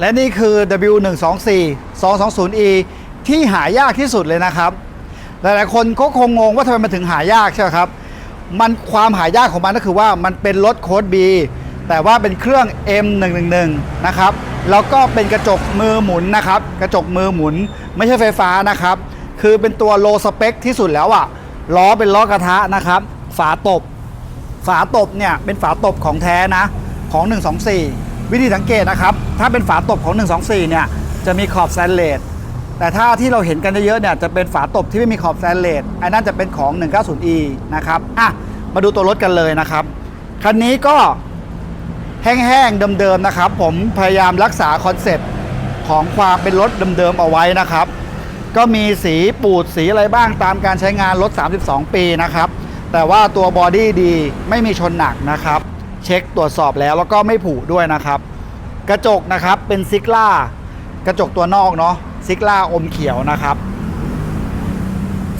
และนี่คือ W124 220E ที่หายากที่สุดเลยนะครับ หลายๆคนก็คงงงว่าทำไมมันถึงหายากใช่ไหมครับ มันความหายากของมันก็คือว่ามันเป็นรถโค้ด B แต่ว่าเป็นเครื่อง M111 นะครับ แล้วก็เป็นกระจกมือหมุนนะครับ กระจกมือหมุนไม่ใช่ไฟฟ้านะครับ คือเป็นตัวโลสเปคที่สุดแล้วอะล้อเป็นล้อกระทะนะครับ ฝาตบ ฝาตบเนี่ยเป็นฝาตบของแท้นะของ 124 วิธีสังเกตนะครับ ถ้าเป็นฝาตบของ 124 เนี่ย จะมีขอบแตนเลสแต่ถ้าที่เราเห็นกันเยอะๆเนี่ยจะเป็นฝาตบที่ไม่มีขอบแตนเลสอันนั้นจะเป็นของ 190e นะครับอะมาดูตัวรถกันเลยนะครับ คันนี้ก็แห้งๆเดิมๆนะครับ ผมพยายามรักษาคอนเซ็ปต์ของความเป็นรถเดิมๆเอาไว้นะครับ ก็มีสีปูดสีอะไรบ้างตามการใช้งานรถ 32 ปีนะครับ แต่ว่าตัวบอดี้ดีไม่มีชนหนักนะครับ เช็คตรวจสอบแล้วแล้วก็ไม่ผุด้วยนะครับ กระจกนะครับเป็นซิกล่ากระจกตัวนอกเนาะซิกล่าอมเขียวนะครับ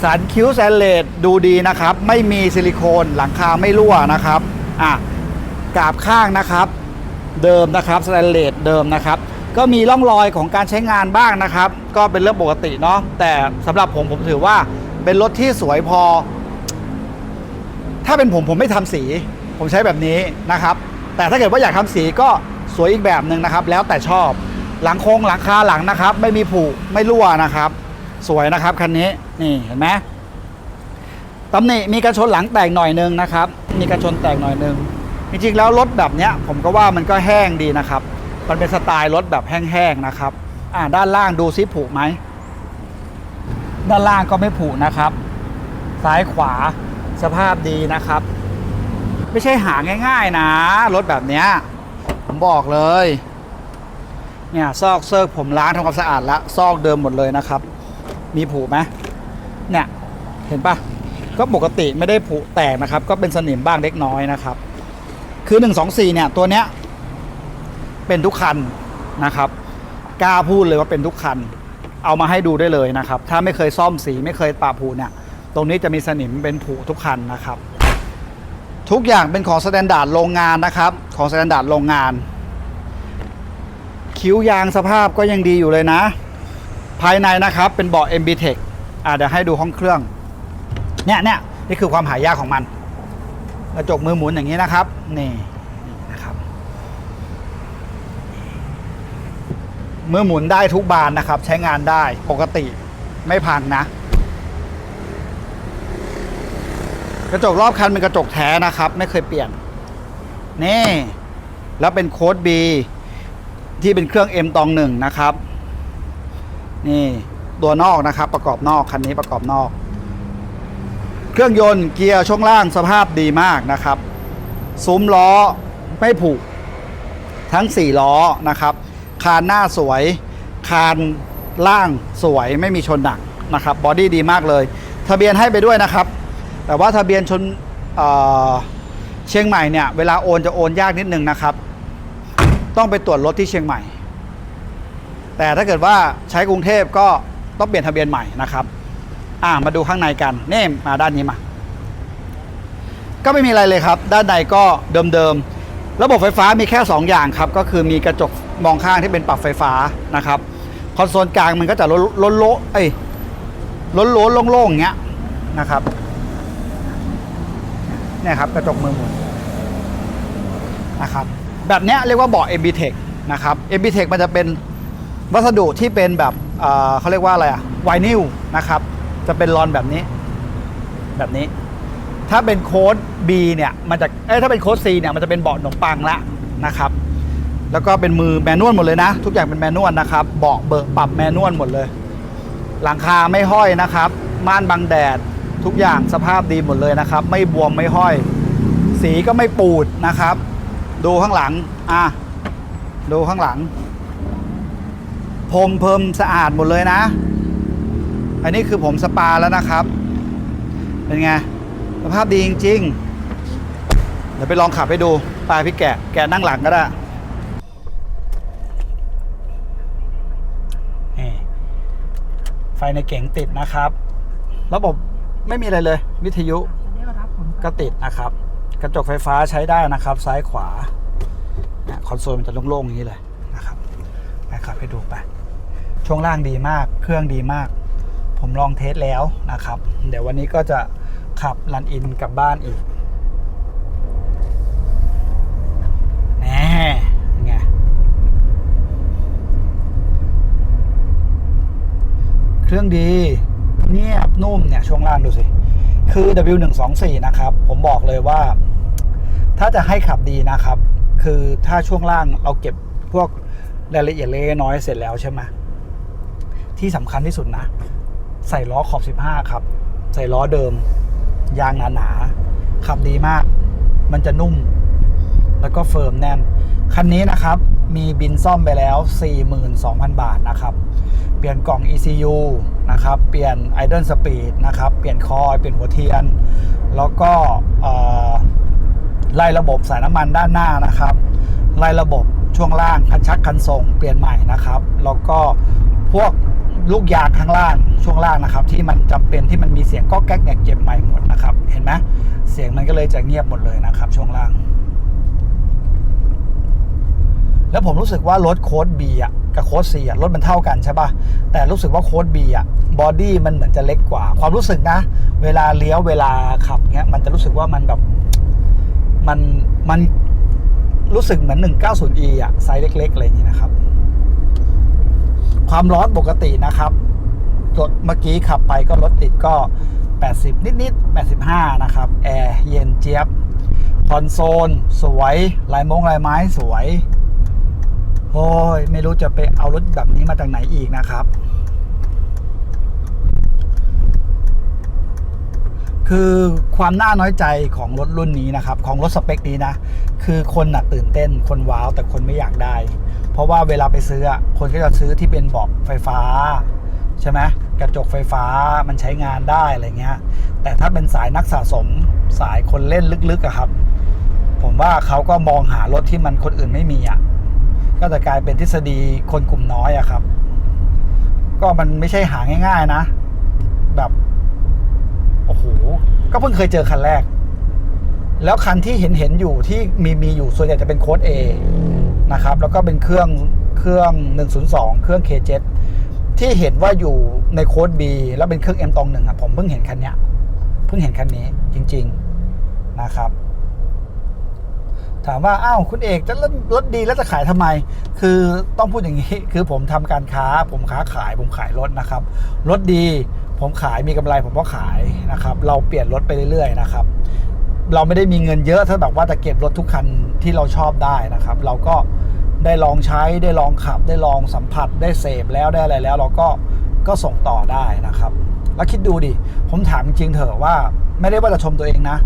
สันคิ้วแซนเลดดูดีนะครับ ไม่มีซิลิโคนหลังคาไม่รั่วนะครับอะกาบข้างนะครับ เดิมนะครับแตนเลสเดิมนะครับ ก็มีร่องรอยของการใช้งานบ้างนะครับ ก็เป็นเรื่องปกติเนาะแต่สำหรับผมผมถือว่าเป็นรถที่สวยพอ ถ้าเป็นผมผมไม่ทำสี ผมใช้แบบนี้นะครับ แต่ถ้าเกิดว่าอยากทำสีก็สวยอีกแบบหนึ่งนะครับ แล้วแต่ชอบหลังโค้งหลังคาหลังนะครับ ไม่มีผุไม่รั่วนะครับ สวยนะครับคันนี้นี่เห็นไหมตำหนิมีกระชนหลังแตกหน่อยนึงนะครับ มีกระชนแตกหน่อยนึงจริงๆแล้วรถแบบเนี้ยผมก็ว่ามันก็แห้งดีนะครับ มันเป็นสไตล์รถแบบแห้งๆนะครับอ่าด้านล่างดูซิผุไหมด้านล่างก็ไม่ผุนะครับ ซ้ายขวาสภาพดีนะครับ ไม่ใช่หาง่าย ๆ นะ รถแบบเนี้ยผมบอกเลย เนี่ยซอกเซิร์กผมล้างทำความสะอาดแล้วซอกเดิมหมดเลยนะครับ มีผุไหมเนี่ยเห็นปะก็ปกติไม่ได้ผุแตกนะครับ ก็เป็นสนิมบ้างเล็กน้อยนะครับ คือ 1 2 4 เนี่ย ตัวเนี้ยเป็นทุกคันนะครับกล้าพูดเลยว่าเป็นทุกคัน เอามาให้ดูได้เลยนะครับ ถ้าไม่เคยซ่อมสีไม่เคยปะผุเนี่ย ตรงนี้จะมีสนิมเป็นผุทุกคันนะครับ ทุกอย่างเป็นของสแตนดาร์ดโรงงานนะครับ ของสแตนดาร์ดโรงงาน คิ้วยางสภาพก็ยังดีอยู่เลยนะ ภายในนะครับเป็นเบาะ MB Tech อ่าเดี๋ยวให้ดูห้องเครื่อง เนี่ยเนี่ยนี่คือความหายากของมัน กระจกมือหมุนอย่างนี้นะครับ นี่นี่นะครับ มือหมุนได้ทุกบานนะครับ ใช้งานได้ปกติไม่พังนะ ก ระจกรอบคันเป็นกระจกแท้นะครับ ไม่เคยเปลี่ยน นี่ แล้วเป็นโค้ด B ที่เป็นเครื่อง M ตองหนึ่งนะครับ นี่ตัวนอกนะครับ ประกอบนอกคันนี้ประกอบนอก เครื่องยนต์เกียร์ช่วงล่างสภาพดีมากนะครับซุ้มล้อไม่ผุทั้ง 4 ล้อนะครับ คานหน้าสวย คานล่างสวยไม่มีชนหนักนะครับ บอดี้ดีมากเลย ทะเบียนให้ไปด้วยนะครับ แต่ว่าทะเบียนชนเเชียงใหม่เนี่ยเวลาโอนจะโอนยากนิดนึงนะครับ ต้องไปตรวจรถที่เชียงใหม่ แต่ถ้าเกิดว่าใช้กรุงเทพก็ต้องเปลี่ยนทะเบียนใหม่นะครับอ่ามาดูข้างในกันเนี่มาด้านนี้มา ก็ไม่มีอะไรเลยครับ ด้านในก็เดิมๆระบบไฟฟ้ามีแค่ 2 อย่างครับ ก็คือมีกระจกมองข้างที่เป็นปรับไฟฟ้านะครับคอนโซลกลางมันก็จะล้นล้นโลเอ้ยล้นโลโล่งๆอย่างเงี้ยนะครับ เนี่ยครับกระจกมือหมุนนะครับแบบนี้เรียกว่าเบาะ MB Tech นะครับ MB Tech มันจะเป็นวัสดุที่เป็นแบบเเขาเรียกว่าอะไรอะไวนิลนะครับ จะเป็นรอนแบบนี้ แบบนี้ ถ้าเป็นโค้ด B เนี่ยมันจะเอ้ถ้าเป็นโค้ด C เนี่ยมันจะเป็นเบาะขนมปังละนะครับ แล้วก็เป็นมือแมนนวลหมดเลยนะ ทุกอย่างเป็นแมนนวลนะครับเบาะเบิกปรับแมนนวลหมดเลย หลังคาไม่ห้อยนะครับ ม่านบังแดด ทุกอย่างสภาพดีหมดเลยนะครับ ไม่บวมไม่ห้อย สีก็ไม่ปูดนะครับ ดูข้างหลังอะดูข้างหลังพรมเพิ่มสะอาดหมดเลยนะ อันนี้คือผมสปาแล้วนะครับ เป็นไงสภาพดีจริง ๆ เดี๋ยวไปลองขับให้ดูปลายพี่แกะ แกะนั่งหลังก็ได้ไฟในเก๋งติดนะครับ ระบบ ไม่มีอะไรเลย วิทยุก็ติดนะครับ กระจกไฟฟ้าใช้ได้นะครับ ซ้ายขวาเนี่ยคอนโซลมันจะโล่งๆอย่างนี้เลยนะครับไปไปดูไป ช่วงล่างดีมาก เครื่องดีมาก ผมลองเทสแล้วนะครับ เดี๋ยววันนี้ก็จะขับรันอินกลับบ้านอีกแน่ไงเครื่องดี เงียบนุ่มเนี่ยช่วงล่างดูสิ คือ W124 นะครับ ผมบอกเลยว่า ถ้าจะให้ขับดีนะครับ คือถ้าช่วงล่างเราเก็บพวกรายละเอียดเล็กน้อยเสร็จแล้วใช่ไหมที่สำคัญที่สุดนะ ใส่ล้อขอบ 15 ครับ ใส่ล้อเดิม ยางหนาๆขับดีมาก มันจะนุ่ม แล้วก็เฟิร์มแน่น คันนี้นะครับ มีบินซ่อมไปแล้ว 42,000 บาทนะครับ เปลี่ยนกล่อง ECU นะครับ เปลี่ยน Idle Speed นะครับ เปลี่ยนคอย เปลี่ยนหัวเทียน แล้วก็ไล่ระบบสายน้ำมันด้านหน้านะครับ ไล่ระบบช่วงล่าง คันชักคันส่งเปลี่ยนใหม่นะครับ แล้วก็พวกลูกยางข้างล่างช่วงล่างนะครับ ที่มันจำเป็นที่มันมีเสียงก็แก๊กเนี่ยเก็บใหม่หมดนะครับ เห็นไหมเสียงมันก็เลยจะเงียบหมดเลยนะครับ ช่วงล่าง แล้วผมรู้สึกว่ารถโค้ด B อะกับโค้ด C อะรถมันเท่ากันใช่ปะ่ะ แต่รู้สึกว่าโค้ด B อะบอดี้มันเหมือนจะเล็กกว่า ความรู้สึกนะ เวลาเลี้ยวเวลาขับเงี้ยมันจะรู้สึกว่ามันแบบมันมันรู้สึกเหมือน 190e อะไซส์เล็กๆอะไรอย่างนี้นะครับ ความร้อนปกตินะครับรถเมื่อกี้ขับไปก็รถติดก็ 80 นิดๆ85 นะครับ แอร์เย็นเจี๊ยบคอนโซล สวย ลายมงลายไม้สวย โอ้ยไม่รู้จะไปเอารถแบบนี้มาจากไหนอีกนะครับ คือความน่าน้อยใจของรถรุ่นนี้นะครับ ของรถสเปคนี้นะ คือคนน่ะตื่นเต้นคนว้าวแต่คนไม่อยากได้ เพราะว่าเวลาไปซื้อคนก็จะซื้อที่เป็นเบาะไฟฟ้า ใช่ไหมกระจกไฟฟ้ามันใช้งานได้อะไรเงี้ย แต่ถ้าเป็นสายนักสะสมสายคนเล่นลึกๆอะครับ ผมว่าเขาก็มองหารถที่มันคนอื่นไม่มีอะ ก็จะกลายเป็นทฤษฎีคนกลุ่มน้อยอะครับ ก็มันไม่ใช่หาง่าย ๆนะ แบบโอ้โหก็เพิ่งเคยเจอคันแรก แล้วคันที่เห็นเห็นอยู่ที่มีมีอยู่ส่วนใหญ่จะเป็นโค้ด A นะครับ แล้วก็เป็นเครื่องเครื่อง 102 เครื่อง K7 ที่เห็นว่าอยู่ในโค้ด B แล้วเป็นเครื่อง M ตรงหนึ่งอะผมเพิ่งเห็นคันเนี้ยเพิ่งเห็นคันนี้จริง ๆนะครับ ถามว่าอ้าวคุณเอกจะรถรถดีแล้วจะขายทำไม คือต้องพูดอย่างนี้คือผมทำการค้า ผมค้าขาย ผมขายรถนะครับรถดี ผมขายมีกำไรผมก็ขายนะครับ เราเปลี่ยนรถไปเรื่อยๆนะครับ เราไม่ได้มีเงินเยอะถ้าแบบว่าจะเก็บรถทุกคันที่เราชอบได้นะครับ เราก็ได้ลองใช้ได้ลองขับ ได้ลองสัมผัสได้เสพแล้วได้อะไรแล้ว เราก็ก็ส่งต่อได้นะครับ แล้วคิดดูดิผมถามจริงเถอะว่าไม่ได้ว่าจะชมตัวเองนะ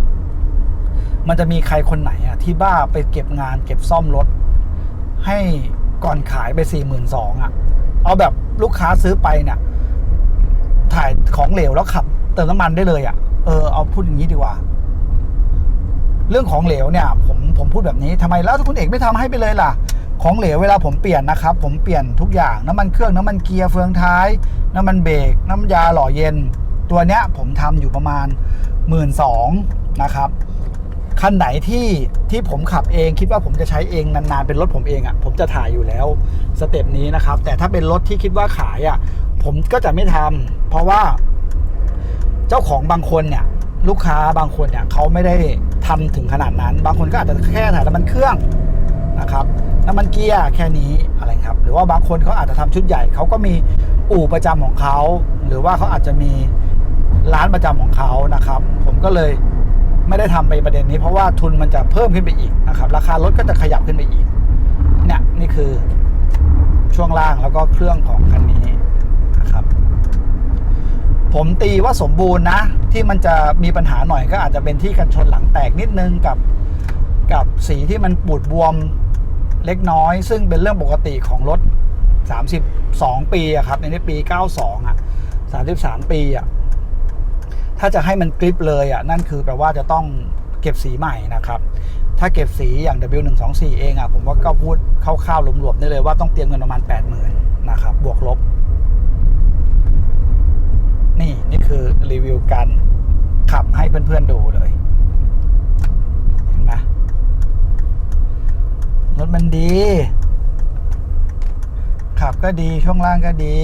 มันจะมีใครคนไหนอะที่บ้าไปเก็บงานเก็บซ่อมรถ ให้ก่อนขายไปสี่หมื่นสองอะเอาแบบลูกค้าซื้อไปเนี่ยถ่ายของเหลวแล้วขับ เติมน้ำมันได้เลยอะเออเอาพูดอย่างนี้ดีกว่า เรื่องของเหลวเนี่ย ผมผมพูดแบบนี้ทำไมแล้วคุณเอกไม่ทำให้ไปเลยล่ะ ของเหลวเวลาผมเปลี่ยนนะครับ ผมเปลี่ยนทุกอย่างน้ำมันเครื่องน้ำมันเกียร์เฟืองท้าย น้ำมันเบรกน้ำยาหล่อเย็น ตัวเนี้ยผมทำอยู่ประมาณหมื่นสองนะครับ คันไหนที่ที่ผมขับเองคิดว่าผมจะใช้เองนานๆเป็นรถผมเองอะ่ะผมจะถ่ายอยู่แล้วสเต็ปนี้นะครับ แต่ถ้าเป็นรถที่คิดว่าขายอะ่ะผมก็จะไม่ทำเพราะว่าเจ้าของบางคนเนี่ยลูกค้าบางคนเนี่ยเขาไม่ได้ทำถึงขนาดนั้น บางคนก็อาจจะแค่ถ่ายน้ำมันเครื่องนะครับน้ำมันเกียร์แค่นี้อะไรครับ หรือว่าบางคนเขาอาจจะทำชุดใหญ่เขาก็มีอู่ประจำของเขา หรือว่าเขาอาจจะมีร้านประจำของเขานะครับ ผมก็เลย ไม่ได้ทำไปประเด็นนี้ เพราะว่าทุนมันจะเพิ่มขึ้นไปอีกนะครับ ราคารถก็จะขยับขึ้นไปอีก เนี่ยนี่คือช่วงล่างแล้วก็เครื่องของคันนี้นะครับ ผมตีว่าสมบูรณ์นะ ที่มันจะมีปัญหาหน่อยก็อาจจะเป็นที่กันชนหลังแตกนิดนึงกับกับสีที่มันปูดบวมเล็กน้อย ซึ่งเป็นเรื่องปกติของรถ 32 ปีอะครับในนี้ปี 92อะ33 ปีอะ ถ้าจะให้มันกริปเลยอะนั่นคือแปลว่าจะต้องเก็บสีใหม่นะครับ ถ้าเก็บสีอย่าง W124 เองอะผมว่าก็พูดคร่าวๆรวมๆได้เลยว่าต้องเตรียมเงินประมาณ 80,000นะครับบวกลบ นี่นี่คือรีวิวการขับให้เพื่อนๆดูเลยเห็นไหมรถมันดี ขับก็ดีช่วงล่างก็ดี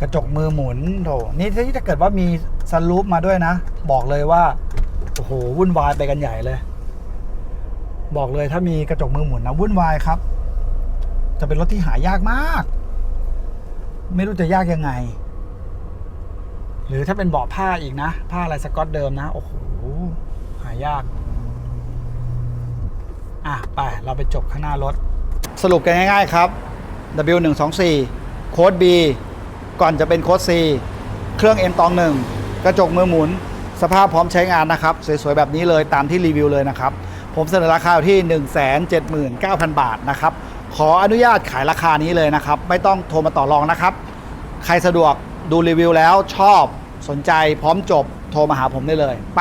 กระจกมือหมุนโถนี่ถ้าเกิดว่ามีซันรูฟมาด้วยนะ บอกเลยว่า โอ้โห วุ่นวายไปกันใหญ่เลย บอกเลยถ้ามีกระจกมือหมุนนะวุ่นวายครับ จะเป็นรถที่หายากมาก ไม่รู้จะยากยังไง หรือถ้าเป็นเบาะผ้าอีกนะ ผ้าอะไรสกอตเดิมนะ โอ้โห หายาก อะ ไป เราไปจบข้างหน้ารถ สรุปกันง่าย ๆ ครับ W124 โค้ด B ก่อนจะเป็นโค้ด C เครื่อง M ตองหนึ่งกระจกมือหมุน สภาพพร้อมใช้งานนะครับ สวยๆ แบบนี้เลยตามที่รีวิวเลยนะครับ ผมเสนอราคาอยู่ที่ 179,000 บาทนะครับ ขออนุญาตขายราคานี้เลยนะครับ ไม่ต้องโทรมาต่อรองนะครับ ใครสะดวกดูรีวิวแล้วชอบสนใจพร้อมจบโทรมาหาผมได้เลยไป